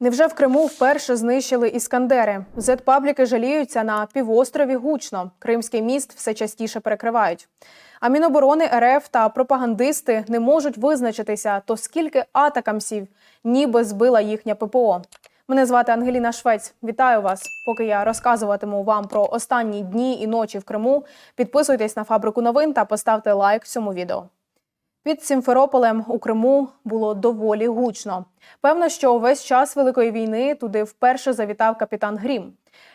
Невже в Криму вперше знищили іскандери? Зет-пабліки жаліються на півострові гучно. Кримський міст все частіше перекривають. А Міноборони РФ та пропагандисти не можуть визначитися, то скільки атакамсів ніби збила їхня ППО. Мене звати Ангеліна Швець. Вітаю вас. Поки я розказуватиму вам про останні дні і ночі в Криму. Підписуйтесь на фабрику новин та поставте лайк цьому відео. Під Сімферополем у Криму було доволі гучно. Певно, що увесь час Великої війни туди вперше завітав капітан Грім.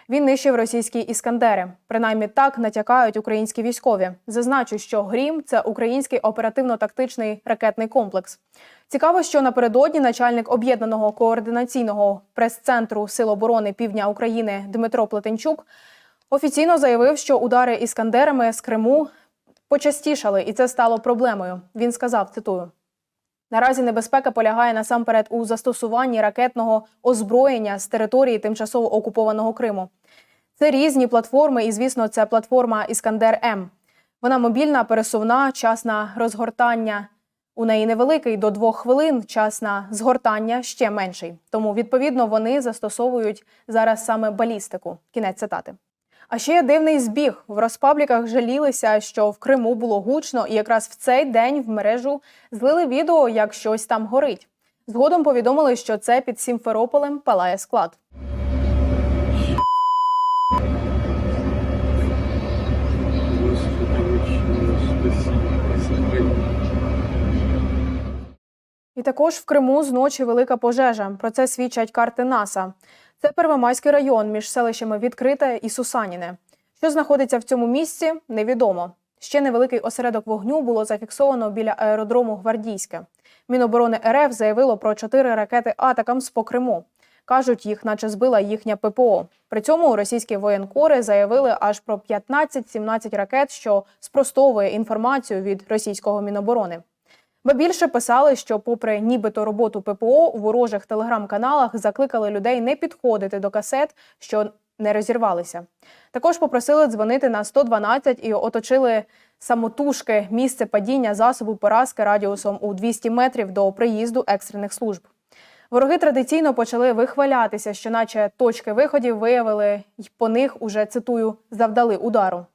Він нищив російські іскандери. Принаймні так натякають українські військові. Зазначу, що Грім це український оперативно-тактичний ракетний комплекс. Цікаво, що напередодні начальник об'єднаного координаційного прес-центру Сил оборони Півдня України Дмитро Плетенчук офіційно заявив, що удари іскандерами з Криму почастішали, і це стало проблемою. Він сказав: цитую. Наразі небезпека полягає насамперед у застосуванні ракетного озброєння з території тимчасово окупованого Криму. Це різні платформи, і звісно, це платформа Іскандер М. Вона мобільна, пересувна, час на розгортання. У неї невеликий до двох хвилин, час на згортання ще менший. Тому, відповідно, вони застосовують зараз саме балістику. Кінець цитати. А ще є дивний збіг. В розпабліках жалілися, що в Криму було гучно, і якраз в цей день в мережу злили відео, як щось там горить. Згодом повідомили, що це під Сімферополем палає склад. І також в Криму зночі велика пожежа. Про це свідчать карти НАСА. Це Первомайський район між селищами Відкрите і Сусаніне. Що знаходиться в цьому місці, невідомо. Ще невеликий осередок вогню було зафіксовано біля аеродрому Гвардійське. Міноборони РФ заявило про чотири ракети Атакамс по Криму. Кажуть, їх наче збила їхня ППО. При цьому російські воєнкори заявили аж про 15-17 ракет, що спростовує інформацію від російського міноборони. Ба більше писали, що, попри нібито роботу ППО, у ворожих телеграм-каналах закликали людей не підходити до касет, що не розірвалися. Також попросили дзвонити на 112 і оточили самотужки місце падіння засобу поразки радіусом у 200 метрів до приїзду екстрених служб. Вороги традиційно почали вихвалятися, що, наче точки виходів виявили й по них уже цитую завдали удару.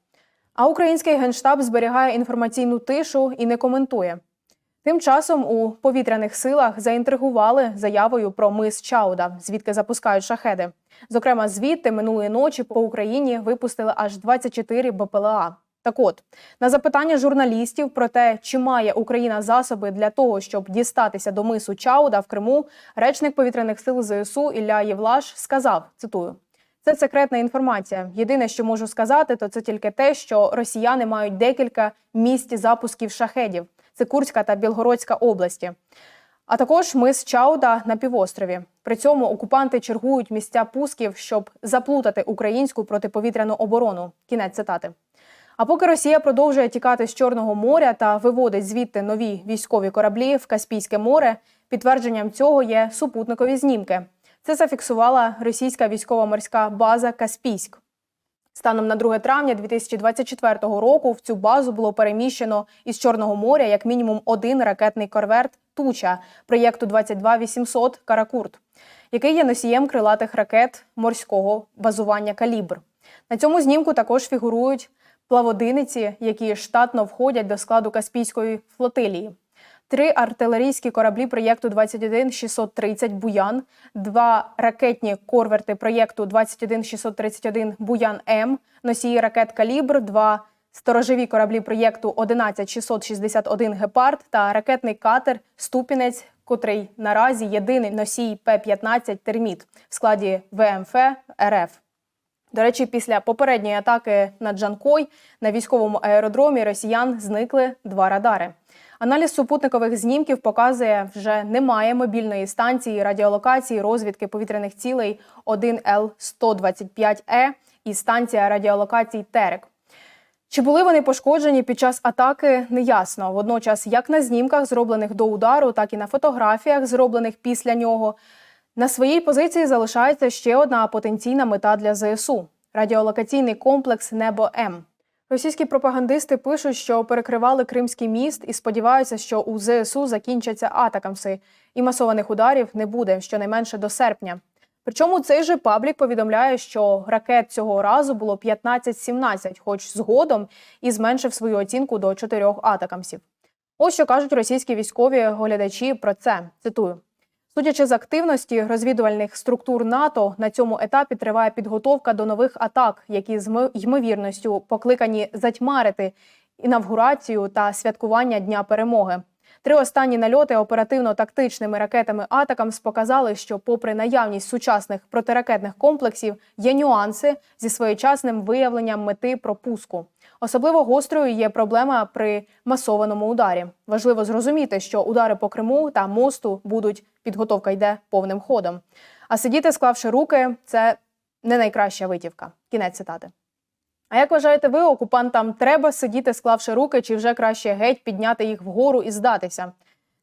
А український генштаб зберігає інформаційну тишу і не коментує. Тим часом у повітряних силах заінтригували заявою про мис Чауда, звідки запускають шахеди. Зокрема, звідти минулої ночі по Україні випустили аж 24 БПЛА. Так от, на запитання журналістів про те, чи має Україна засоби для того, щоб дістатися до мису Чауда в Криму, речник повітряних сил ЗСУ Ілля Євлаш сказав: цитую. Це секретна інформація. Єдине, що можу сказати, то це тільки те, що росіяни мають декілька місць запусків шахедів. Це Курська та Білгородська області. А також мис Чауда на півострові. При цьому окупанти чергують місця пусків, щоб заплутати українську протиповітряну оборону. Кінець цитати. А поки Росія продовжує тікати з Чорного моря та виводить звідти нові військові кораблі в Каспійське море, підтвердженням цього є супутникові знімки. Це зафіксувала російська військово-морська база Каспійськ. Станом на 2 травня 2024 року в цю базу було переміщено із Чорного моря як мінімум один ракетний корвет Туча проєкту 22800 Каракурт, який є носієм крилатих ракет морського базування Калібр. На цьому знімку також фігурують плаводиниці, які штатно входять до складу Каспійської флотилії. Три артилерійські кораблі проєкту 21630 Буян, два ракетні корверти проєкту 21631 Буян М, носії ракет Калібр, два сторожові кораблі проєкту 11661 Гепард та ракетний катер Ступінець, котрий наразі єдиний носій П-15 Терміт в складі ВМФ РФ. До речі, після попередньої атаки на Джанкой на військовому аеродромі росіян зникли два радари. Аналіз супутникових знімків показує, вже немає мобільної станції радіолокації розвідки повітряних цілей 1Л-125Е і станція радіолокацій Терек. Чи були вони пошкоджені під час атаки, неясно. Водночас, як на знімках, зроблених до удару, так і на фотографіях, зроблених після нього, на своїй позиції залишається ще одна потенційна мета для ЗСУ радіолокаційний комплекс Небо М. Російські пропагандисти пишуть, що перекривали Кримський міст і сподіваються, що у ЗСУ закінчаться атакамси, і масованих ударів не буде щонайменше до серпня. Причому цей же паблік повідомляє, що ракет цього разу було 15-17, хоч згодом і зменшив свою оцінку до 4 атакамсів. Ось що кажуть російські військові оглядачі про це. Цитую. Судячи з активності розвідувальних структур НАТО, на цьому етапі триває підготовка до нових атак, які з ймовірністю покликані затьмарити інавгурацію та святкування Дня перемоги. Три останні нальоти оперативно-тактичними ракетами Атакамс показали, що, попри наявність сучасних протиракетних комплексів, є нюанси зі своєчасним виявленням мети пропуску. Особливо гострою є проблема при масованому ударі. Важливо зрозуміти, що удари по Криму та мосту будуть підготовка йде повним ходом. А сидіти, склавши руки, це не найкраща витівка. Кінець цитати. А як вважаєте ви, окупантам треба сидіти, склавши руки, чи вже краще геть підняти їх вгору і здатися?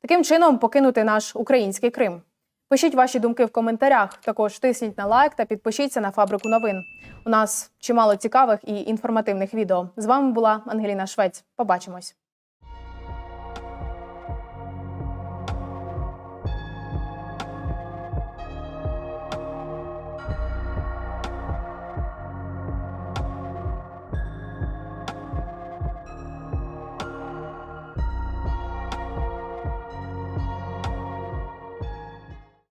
Таким чином покинути наш український Крим. Пишіть ваші думки в коментарях. Також тисніть на лайк та підпишіться на фабрику новин. У нас чимало цікавих і інформативних відео. З вами була Ангеліна Швець. Побачимось.